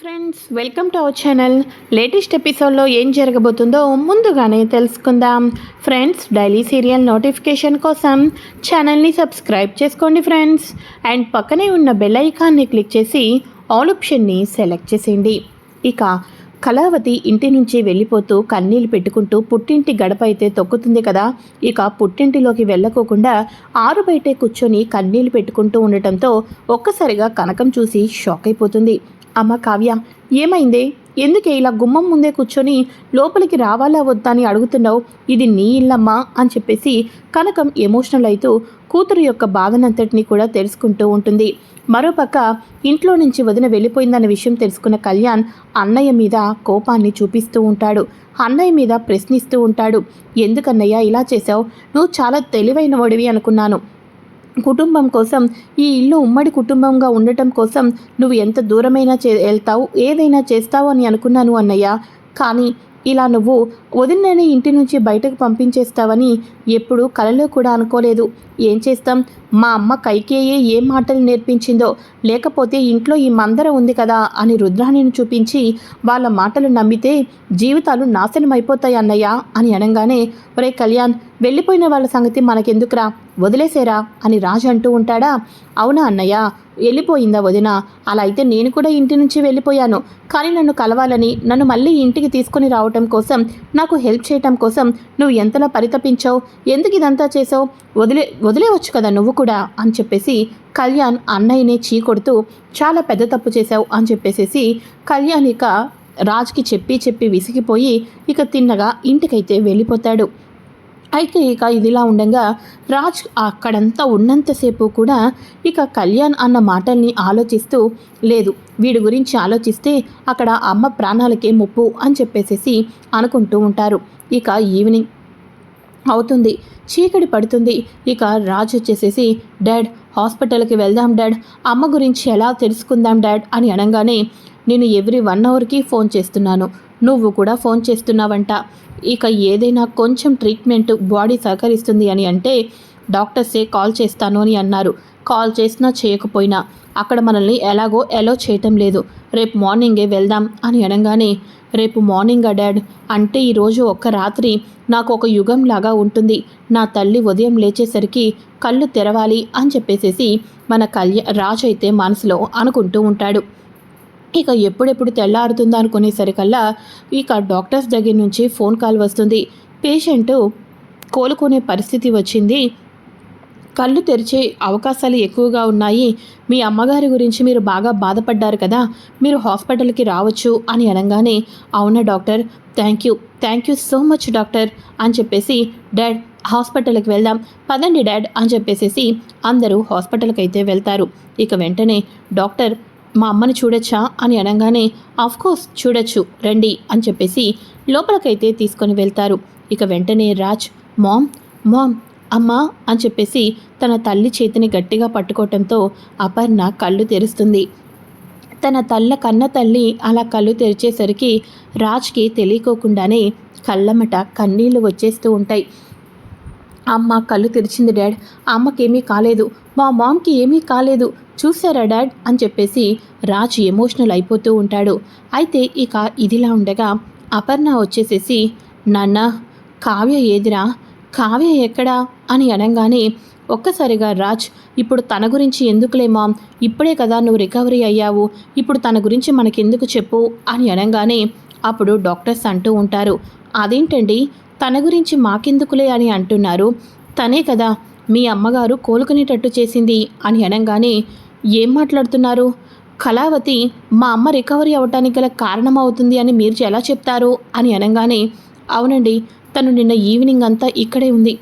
Friends welcome to our channel latest ఎపిసోడ్లో ఏం జరగబోతుందో ముందుగానే తెలుసుకుందాం. ఫ్రెండ్స్ డైలీ సీరియల్ నోటిఫికేషన్ కోసం ఛానల్ని సబ్స్క్రైబ్ చేసుకోండి ఫ్రెండ్స్ అండ్ పక్కనే ఉన్న బెల్ ఐకాన్ని క్లిక్ చేసి ఆల్ ఆప్షన్ని సెలెక్ట్ చేసేయండి. ఇక కళావతి ఇంటి నుంచి వెళ్ళిపోతూ కన్నీళ్ళు పెట్టుకుంటూ పుట్టింటి గడప అయితే తొక్కుతుంది కదా. ఇక పుట్టింటిలోకి వెళ్ళకోకుండా ఆరు బయటే కూర్చొని కన్నీళ్ళు పెట్టుకుంటూ ఉండటంతో ఒక్కసారిగా కనకం చూసి షాక్ అయిపోతుంది. అమ్మ కావ్య ఏమైందే? ఎందుకే ఇలా గుమ్మం ముందే కూర్చొని లోపలికి రావాలా వద్దా అని అడుగుతున్నావు? ఇది నీ ఇల్లమ్మా అని చెప్పేసి కనకం ఎమోషనల్ అవుతూ కూతురు యొక్క బాధనంతటిని కూడా తెలుసుకుంటూ ఉంటుంది. మరోపక్క ఇంట్లో నుంచి వదిన వెళ్ళిపోయిందన్న విషయం తెలుసుకున్న కళ్యాణ్ అన్నయ్య మీద కోపాన్ని చూపిస్తూ ఉంటాడు. అన్నయ్య మీద ప్రశ్నిస్తూ ఉంటాడు. ఎందుకన్నయ్య ఇలా చేశావు? నువ్వు చాలా తెలివైన వాడివి అనుకున్నాను. కుటుంబం కోసం ఈ ఇల్లు ఉమ్మడి కుటుంబంగా ఉండటం కోసం నువ్వు ఎంత దూరమైనా చే వెళ్తావు ఏదైనా చేస్తావు అని అనుకున్నాను అన్నయ్య. కానీ ఇలా నువ్వు వదిలినని ఇంటి నుంచి బయటకు పంపించేస్తావని ఎప్పుడూ కలలో కూడా అనుకోలేదు. ఏం చేస్తాం? మా అమ్మ కైకేయే ఏ మాటలు నేర్పించిందో లేకపోతే ఇంట్లో ఈ మందర ఉంది కదా అని రుద్రాణిని చూపించి వాళ్ళ మాటలు నమ్మితే జీవితాలు నాశనం అయిపోతాయి అన్నయ్య అని అనగానే ఒరే కళ్యాణ్ వెళ్ళిపోయిన వాళ్ళ సంగతి మనకెందుకురా? వదిలేసేరా? అని రాజు అంటూ ఉంటాడా? అవునా అన్నయ్య వెళ్ళిపోయిందా వదిన? అలా అయితే నేను కూడా ఇంటి నుంచి వెళ్ళిపోయాను. కానీ నన్ను కలవాలని నన్ను మళ్ళీ ఇంటికి తీసుకొని రావటం కోసం నాకు హెల్ప్ చేయటం కోసం నువ్వు ఎంతలా పరితపించావు? ఎందుకు ఇదంతా చేసావు వదిలే వదిలేవచ్చు కదా నువ్వు కూడా అని చెప్పేసి కళ్యాణ్ అన్నయ్యనే చీకొడుతూ చాలా పెద్ద తప్పు చేశావు అని చెప్పేసేసి కళ్యాణ్ ఇక రాజ్కి చెప్పి చెప్పి విసిగిపోయి ఇక తిన్నగా ఇంటికైతే వెళ్ళిపోతాడు. అయితే ఇక ఇదిలా ఉండగా రాజ్ అక్కడంతా ఉన్నంతసేపు కూడా ఇక కళ్యాణ్ అన్న మాటల్ని ఆలోచిస్తూ లేదు వీడి గురించి ఆలోచిస్తే అక్కడ అమ్మ ప్రాణాలకే ముప్పు అని చెప్పేసేసి అనుకుంటూ ఉంటారు. ఇక ఈవినింగ్ అవుతుంది. చీకటి పడుతుంది. ఇక రాజ్ వచ్చేసేసి డాడ్ హాస్పిటల్కి వెళ్దాం డాడ్. అమ్మ గురించి ఎలా తెలుసుకుందాం డాడ్? అని అనగానే నేను ఎవ్రీ వన్ అవర్కి ఫోన్ చేస్తున్నాను. నువ్వు కూడా ఫోన్ చేస్తున్నావంట. ఇక ఏదైనా కొంచెం ట్రీట్మెంట్ బాడీ సహకరిస్తుంది అని అంటే డాక్టర్సే కాల్ చేస్తాను అని అన్నారు. కాల్ చేసినా చేయకపోయినా. అక్కడ మనల్ని ఎలాగో ఎలో చేయటం లేదు. రేపు మార్నింగే వెళ్దాం అని అనగానే రేపు మార్నింగ్ డాడ్. అంటే ఈరోజు ఒక్క రాత్రి నాకు ఒక యుగం లాగా ఉంటుంది. నా తల్లి ఉదయం లేచేసరికి కళ్ళు తెరవాలి అని చెప్పేసేసి మన కళ్యా రాజు అయితే మనసులో అనుకుంటూ ఉంటాడు. ఇక ఎప్పుడెప్పుడు తెల్లారుతుందా అనుకునేసరికల్లా ఇక డాక్టర్స్ దగ్గర నుంచి ఫోన్ కాల్ వస్తుంది. పేషెంట్ కోలుకునే పరిస్థితి వచ్చింది. కళ్ళు తెరిచే అవకాశాలు ఎక్కువగా ఉన్నాయి. మీ అమ్మగారి గురించి మీరు బాగా బాధపడ్డారు కదా మీరు హాస్పిటల్కి రావచ్చు అని అనగానే అవునా doctor? Thank you thank you so much doctor అని చెప్పేసి డాడ్ హాస్పిటల్కి వెళ్దాం పదండి డాడ్ అని చెప్పేసేసి అందరూ హాస్పిటల్కి అయితే వెళ్తారు. ఇక వెంటనే డాక్టర్ మా అమ్మని చూడొచ్చా అని అనగానే కోర్స్ చూడొచ్చు రండి అని చెప్పేసి లోపలికైతే తీసుకొని వెళ్తారు. ఇక వెంటనే రాజ్ మామ్ మామ్ అమ్మా అని చెప్పేసి తన తల్లి చేతిని గట్టిగా పట్టుకోవటంతో అపర్ణ కళ్ళు తెరుస్తుంది. తన తల్ల కన్న తల్లి అలా కళ్ళు తెరిచేసరికి రాజ్కి తెలియకోకుండానే కళ్ళమట కన్నీళ్ళు వచ్చేస్తూ ఉంటాయి. అమ్మ కళ్ళు తెరిచింది డాడ్. అమ్మకేమీ కాలేదు. మా మామ్కి ఏమీ కాలేదు. చూసారా డాడ్? అని చెప్పేసి రాజ్ ఎమోషనల్ అయిపోతూ ఉంటాడు. అయితే ఇక ఇదిలా ఉండగా అపర్ణ వచ్చేసేసి నాన్న కావ్య ఏదిరా? కావ్య ఎక్కడా? అని అనగానే ఒక్కసారిగా రాజ్ ఇప్పుడు తన గురించి ఎందుకులే మామ్? ఇప్పుడే కదా నువ్వు రికవరీ అయ్యావు. ఇప్పుడు తన గురించి మనకెందుకు చెప్పు? అని అనగానే అప్పుడు డాక్టర్స్ అంటూ ఉంటారు. అదేంటండి? తన గురించి మాకెందుకులే? అని అంటున్నారు. తనే కదా మీ అమ్మగారు కోలుకునేటట్టు చేసింది. అని అనగానే ఏం మాట్లాడుతున్నారు? కళావతి మా అమ్మ రికవరీ అవ్వటానికి గల కారణం అవుతుంది అని మీరు ఎలా చెప్తారు? అని అనగానే అవునండి తను నిన్న ఈవినింగ్ అంతా ఇక్కడే ఉంది.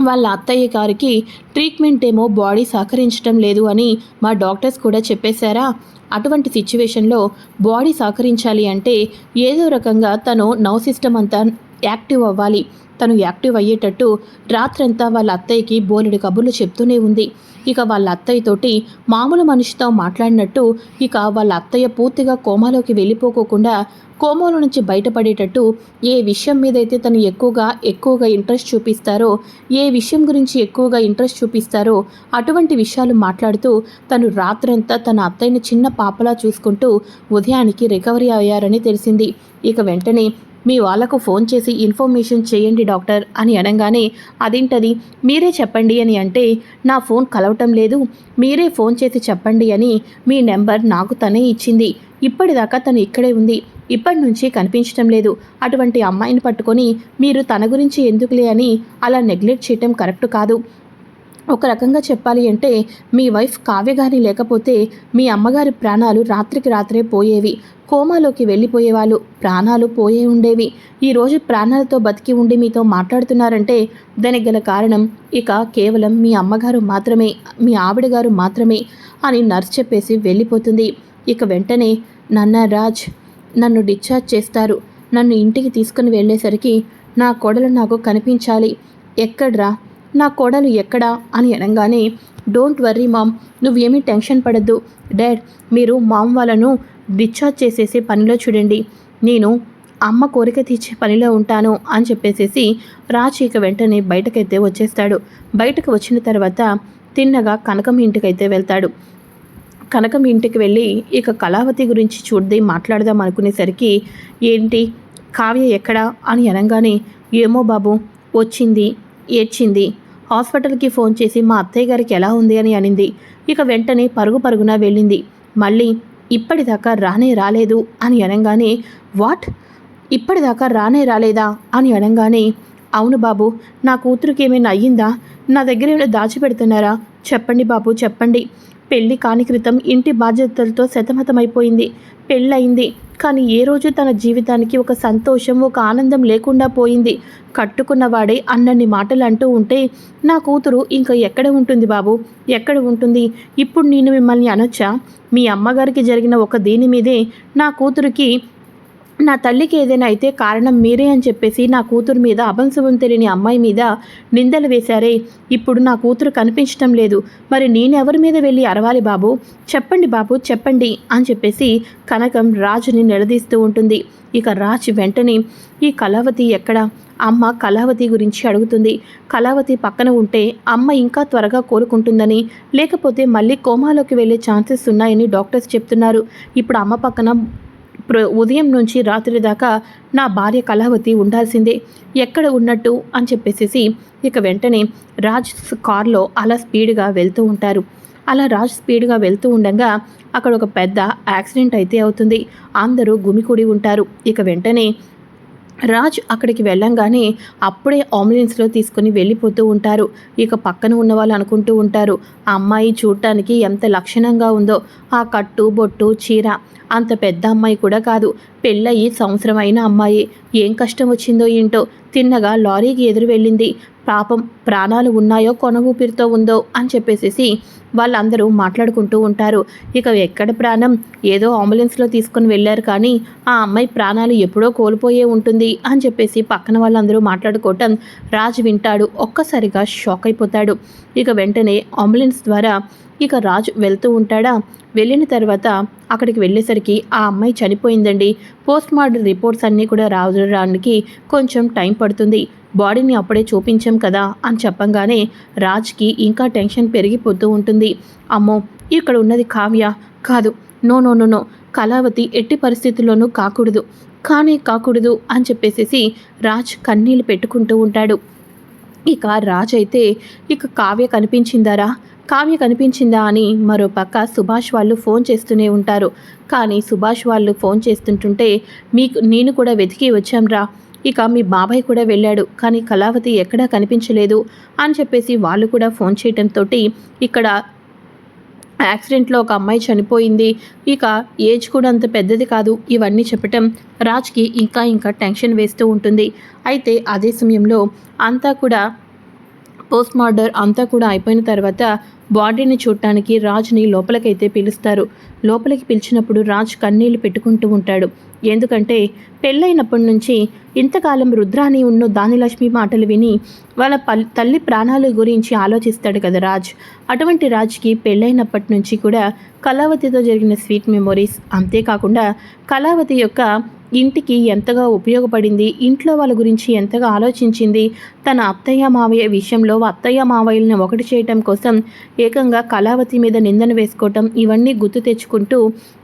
వాళ్ళ అత్తయ్య గారికి ట్రీట్మెంట్ ఏమో బాడీ సహకరించడం లేదు అని మా డాక్టర్స్ కూడా చెప్పేశారా? అటువంటి సిచ్యువేషన్లో బాడీ సహకరించాలి అంటే ఏదో రకంగా తను నవ్ సిస్టమ్ అంతా యాక్టివ్ అవ్వాలి. తను యాక్టివ్ అయ్యేటట్టు రాత్రంతా వాళ్ళ అత్తయ్యకి బోలెడు కబుర్లు చెప్తూనే ఉంది. ఇక వాళ్ళ అత్తయ్యతోటి మామూలు మనిషితో మాట్లాడినట్టు ఇక వాళ్ళ అత్తయ్య పూర్తిగా కోమాలోకి వెళ్ళిపోకోకుండా కోమాలో నుంచి బయటపడేటట్టు ఏ విషయం మీదైతే తను ఎక్కువగా ఎక్కువగా ఇంట్రెస్ట్ చూపిస్తారో ఏ విషయం గురించి ఎక్కువగా ఇంట్రెస్ట్ చూపిస్తారో అటువంటి విషయాలు మాట్లాడుతూ తను రాత్రంతా తన అత్తయ్యని చిన్న పాపలా చూసుకుంటూ ఉదయానికి రికవరీ అయ్యారని తెలిసింది. ఇక వెంటనే మీ వాళ్ళకు ఫోన్ చేసి ఇన్ఫర్మేషన్ చేయండి డాక్టర్ అని అనగానే అదేంటది? మీరే చెప్పండి అని అంటే నా ఫోన్ కలవటం లేదు. మీరే ఫోన్ చేసి చెప్పండి అని మీ నెంబర్ నాకు తనే ఇచ్చింది. ఇప్పటిదాకా తను ఇక్కడే ఉంది. ఇప్పటి నుంచి కనిపించటం లేదు. అటువంటి అమ్మాయిని పట్టుకొని మీరు తన గురించి ఎందుకులే అని అలా నెగ్లెక్ట్ చేయటం కరెక్ట్ కాదు. ఒక రకంగా చెప్పాలి అంటే మీ వైఫ్ కావ్యగారి లేకపోతే మీ అమ్మగారి ప్రాణాలు రాత్రికి రాత్రే పోయేవి. కోమాలోకి వెళ్ళిపోయేవాళ్ళు ప్రాణాలు పోయే ఉండేవి. ఈరోజు ప్రాణాలతో బతికి ఉండి మీతో మాట్లాడుతున్నారంటే దానికి గల కారణం ఇక కేవలం మీ అమ్మగారు మాత్రమే మీ ఆవిడ గారు మాత్రమే అని నర్స్ చెప్పేసి వెళ్ళిపోతుంది. ఇక వెంటనే నన్న రాజ్ నన్ను డిశ్చార్జ్ చేస్తారు. నన్ను ఇంటికి తీసుకుని వెళ్ళేసరికి నా కొడలు నాకు కనిపించాలి. ఎక్కడ్రా? నా కోడలు ఎక్కడా అని అనగానే డోంట్ వర్రీ మామ్ నువ్వేమీ టెన్షన్ పడద్దు. డాడ్ మీరు మామ్ వాళ్ళను డిశ్చార్జ్ చేసేసే పనిలో చూడండి. నేను అమ్మ కోరిక తీర్చే పనిలో ఉంటాను అని చెప్పేసేసి రాజ్ ఇక వెంటనే బయటకైతే వచ్చేస్తాడు. బయటకు వచ్చిన తర్వాత తిన్నగా కనకం ఇంటికైతే వెళ్తాడు. కనకం ఇంటికి వెళ్ళి ఇక కళావతి గురించి చూడది మాట్లాడదాం అనుకునేసరికి ఏంటి? కావ్య ఎక్కడా? అని అనగానే ఏమో బాబు వచ్చింది. ఏడ్చింది. హాస్పిటల్కి ఫోన్ చేసి మా అత్తయ్య గారికి ఎలా ఉంది అని అనింది. ఇక వెంటనే పరుగు పరుగున వెళ్ళింది. మళ్ళీ ఇప్పటిదాకా రానే రాలేదు అని అనగానే వాట్? ఇప్పటిదాకా రానే రాలేదా? అని అనగానే అవును బాబు నా కూతురికి ఏమైనా అయ్యిందా? నా దగ్గర ఏమైనా దాచిపెడుతున్నారా? చెప్పండి బాబు చెప్పండి. పెళ్ళి కాని క్రితం ఇంటి బాధ్యతలతో శతమతమైపోయింది పెళ్ళయింది. కానీ ఏ రోజు తన జీవితానికి ఒక సంతోషం ఒక ఆనందం లేకుండా పోయింది. కట్టుకున్నవాడే అన్నన్ని మాటలు అంటూ ఉంటే నా కూతురు ఇంకా ఎక్కడ ఉంటుంది బాబు? ఎక్కడ ఉంటుంది? ఇప్పుడు నేను మిమ్మల్ని అనొచ్చా? మీ అమ్మగారికి జరిగిన ఒక దీని మీదే నా కూతురికి నా తల్లికి ఏదైనా అయితే కారణం మీరే అని చెప్పేసి నా కూతురు మీద అభంశుభం తెలియని అమ్మాయి మీద నిందలు వేశారే. ఇప్పుడు నా కూతురు కనిపించటం లేదు. మరి నేనెవరి మీద వెళ్ళి అరవాలి బాబు? చెప్పండి బాబు చెప్పండి అని చెప్పేసి కనకం రాజుని నిలదీస్తూ ఉంటుంది. ఇక రాజ్ వెంటనే ఈ కళావతి ఎక్కడ? అమ్మ కళావతి గురించి అడుగుతుంది. కళావతి పక్కన ఉంటే అమ్మ ఇంకా త్వరగా కోలుకుంటుందని లేకపోతే మళ్ళీ కోమాలోకి వెళ్ళే ఛాన్సెస్ ఉన్నాయని డాక్టర్స్ చెప్తున్నారు. ఇప్పుడు అమ్మ పక్కన ఉదయం నుంచి రాత్రి దాకా నా భార్య కళావతి ఉండాల్సిందే. ఎక్కడ ఉన్నట్టు? అని చెప్పేసేసి ఇక వెంటనే రాజ్ కార్లో అలా స్పీడ్గా వెళ్తూ ఉంటారు. అలా రాజ్ స్పీడ్గా వెళ్తూ ఉండగా అక్కడ ఒక పెద్ద యాక్సిడెంట్ అయితే అవుతుంది. అందరూ గుమికూడి ఉంటారు. ఇక వెంటనే రాజ్ అక్కడికి వెళ్ళంగానే అప్పుడే అంబులెన్స్లో తీసుకుని వెళ్ళిపోతూ ఉంటారు. ఇక పక్కన ఉన్న వాళ్ళు అనుకుంటూ ఉంటారు ఆ అమ్మాయి చూడటానికి ఎంత లక్షణంగా ఉందో ఆ కట్టు బొట్టు చీర అంత పెద్ద అమ్మాయి కూడా కాదు పెళ్ళయి సంవత్సరమైన అమ్మాయి. ఏం కష్టం వచ్చిందో ఏంటో? తిన్నగా లారీకి ఎదురు వెళ్ళింది. పాపం ప్రాణాలు ఉన్నాయో కొన ఊపిరితో ఉందో అని చెప్పేసేసి వాళ్ళందరూ మాట్లాడుకుంటూ ఉంటారు. ఇక ఎక్కడ ప్రాణం? ఏదో అంబులెన్స్లో తీసుకొని వెళ్ళారు కానీ ఆ అమ్మాయి ప్రాణాలు ఎప్పుడో కోల్పోయే ఉంటుంది అని చెప్పేసి పక్కన వాళ్ళందరూ మాట్లాడుకోవటం రాజు వింటాడు. ఒక్కసారిగా షాక్ అయిపోతాడు. ఇక వెంటనే అంబులెన్స్ ద్వారా ఇక రాజు వెళ్తూ ఉంటాడా? వెళ్ళిన తర్వాత అక్కడికి వెళ్ళేసరికి ఆ అమ్మాయి చనిపోయిందండి. పోస్ట్ మార్టం రిపోర్ట్స్ అన్నీ కూడా రావడానికి కొంచెం టైం పడుతుంది. బాడీని అప్పుడే చూపించాం కదా అని చెప్పంగానే రాజ్కి ఇంకా టెన్షన్ పెరిగిపోతూ ఉంటుంది. అమ్మో ఇక్కడ ఉన్నది కావ్య. కాదు no no no no Kalavathi ఎట్టి పరిస్థితుల్లోనూ కాకూడదు. కానీ కాకూడదు అని చెప్పేసేసి రాజ్ కన్నీళ్ళు పెట్టుకుంటూ ఉంటాడు. ఇక రాజ్ అయితే ఇక కావ్య కనిపించిందారా? కావ్య కనిపించిందా అని మరో పక్క సుభాష్ వాళ్ళు ఫోన్ చేస్తూనే ఉంటారు. కానీ సుభాష్ వాళ్ళు ఫోన్ చేస్తుంటుంటే మీకు నేను కూడా వెతికి వచ్చాంరా. ఇక మీ బాబాయ్ కూడా వెళ్ళాడు కానీ కళావతి ఎక్కడా కనిపించలేదు అని చెప్పేసి వాళ్ళు కూడా ఫోన్ చేయడంతో ఇక్కడ యాక్సిడెంట్లో ఒక అమ్మాయి చనిపోయింది. ఇక ఏజ్ కూడా అంత పెద్దది కాదు ఇవన్నీ చెప్పటం రాజ్కి ఇంకా ఇంకా టెన్షన్ వేస్తూ ఉంటుంది. అయితే అదే సమయంలో అంతా కూడా పోస్ట్ మార్డర్ అంతా కూడా అయిపోయిన తర్వాత బాడీని చూడటానికి రాజ్ని లోపలికైతే పిలుస్తారు. లోపలికి పిలిచినప్పుడు రాజ్ కన్నీళ్ళు పెట్టుకుంటూ ఉంటాడు. ఎందుకంటే పెళ్ళైనప్పటి నుంచి ఇంతకాలం రుద్రాని ఉన్న దానిలక్ష్మి మాటలు విని వాళ్ళ పల్ తల్లి ప్రాణాల గురించి ఆలోచిస్తాడు కదా రాజ్. అటువంటి రాజ్కి పెళ్ళైనప్పటి నుంచి కూడా కళావతితో జరిగిన స్వీట్ మెమొరీస్ అంతేకాకుండా కళావతి యొక్క ఇంటికి ఎంతగా ఉపయోగపడింది ఇంట్లో వాళ్ళ గురించి ఎంతగా ఆలోచించింది తన అత్తయ్య మావయ్య విషయంలో అత్తయ్య మావయ్యలను ఒకటి చేయటం కోసం ఏకంగా కళావతి మీద నిందన వేసుకోవటం ఇవన్నీ గుర్తు తెచ్చుకుంటూ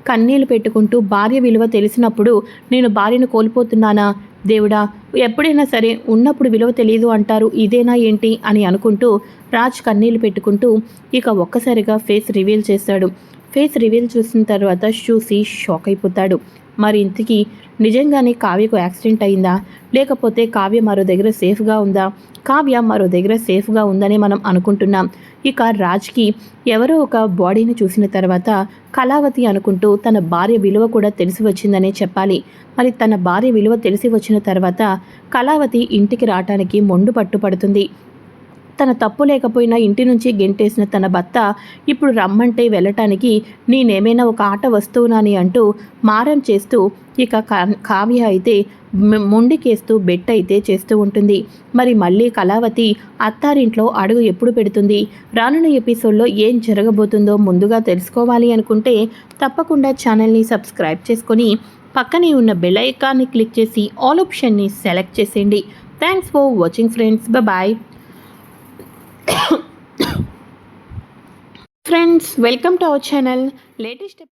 కన్నీళ్ళు పెట్టుకుంటూ భార్య విలువ తెలిసినప్పుడు నేను భార్యను కోల్పోతున్నానా? దేవుడా ఎప్పుడైనా సరే ఉన్నప్పుడు విలువ తెలియదు అంటారు ఇదేనా ఏంటి? అని అనుకుంటూ రాజ్ కన్నీళ్ళు పెట్టుకుంటూ ఇక ఒక్కసారిగా ఫేస్ రివీల్ చేస్తాడు. ఫేస్ రివీల్ చూసిన తర్వాత చూసి షాక్ అయిపోతాడు. మరి ఇంతకీ నిజంగానే కావ్యకు యాక్సిడెంట్ అయిందా? లేకపోతే కావ్య మరో దగ్గర సేఫ్గా ఉందా? కావ్య మరో దగ్గర సేఫ్గా ఉందని మనం అనుకుంటున్నాం. ఇక రాజ్కి ఎవరో ఒక బాడీని చూసిన తర్వాత కళావతి అనుకుంటూ తన భార్య విలువ కూడా తెలిసి వచ్చిందనే చెప్పాలి. మరి తన భార్య విలువ తెలిసి వచ్చిన తర్వాత కళావతి ఇంటికి రావటానికి మొండు పట్టుపడుతుంది. తన తప్పు లేకపోయినా ఇంటి నుంచి గెంటేసిన తన భర్త ఇప్పుడు రమ్మంటే వెళ్ళటానికి నేనేమైనా ఒక ఆట వస్తువునాని అంటూ మారం చేస్తూ ఇక కా- కావ్య అయితే ముండికేస్తూ మొండికేస్తూ బెట్ అయితే చేస్తూ ఉంటుంది. మరి మళ్ళీ కళావతి అత్తారింట్లో అడుగు ఎప్పుడు పెడుతుంది? రానున్న ఎపిసోడ్లో ఏం జరగబోతుందో ముందుగా తెలుసుకోవాలి అనుకుంటే తప్పకుండా ఛానల్ని సబ్స్క్రైబ్ చేసుకొని పక్కనే ఉన్న బెల్ ఐకాన్ని క్లిక్ చేసి ఆల్ ఆప్షన్ని సెలెక్ట్ చేసేయండి. Thanks for watching friends. Bye friends welcome to our channel latest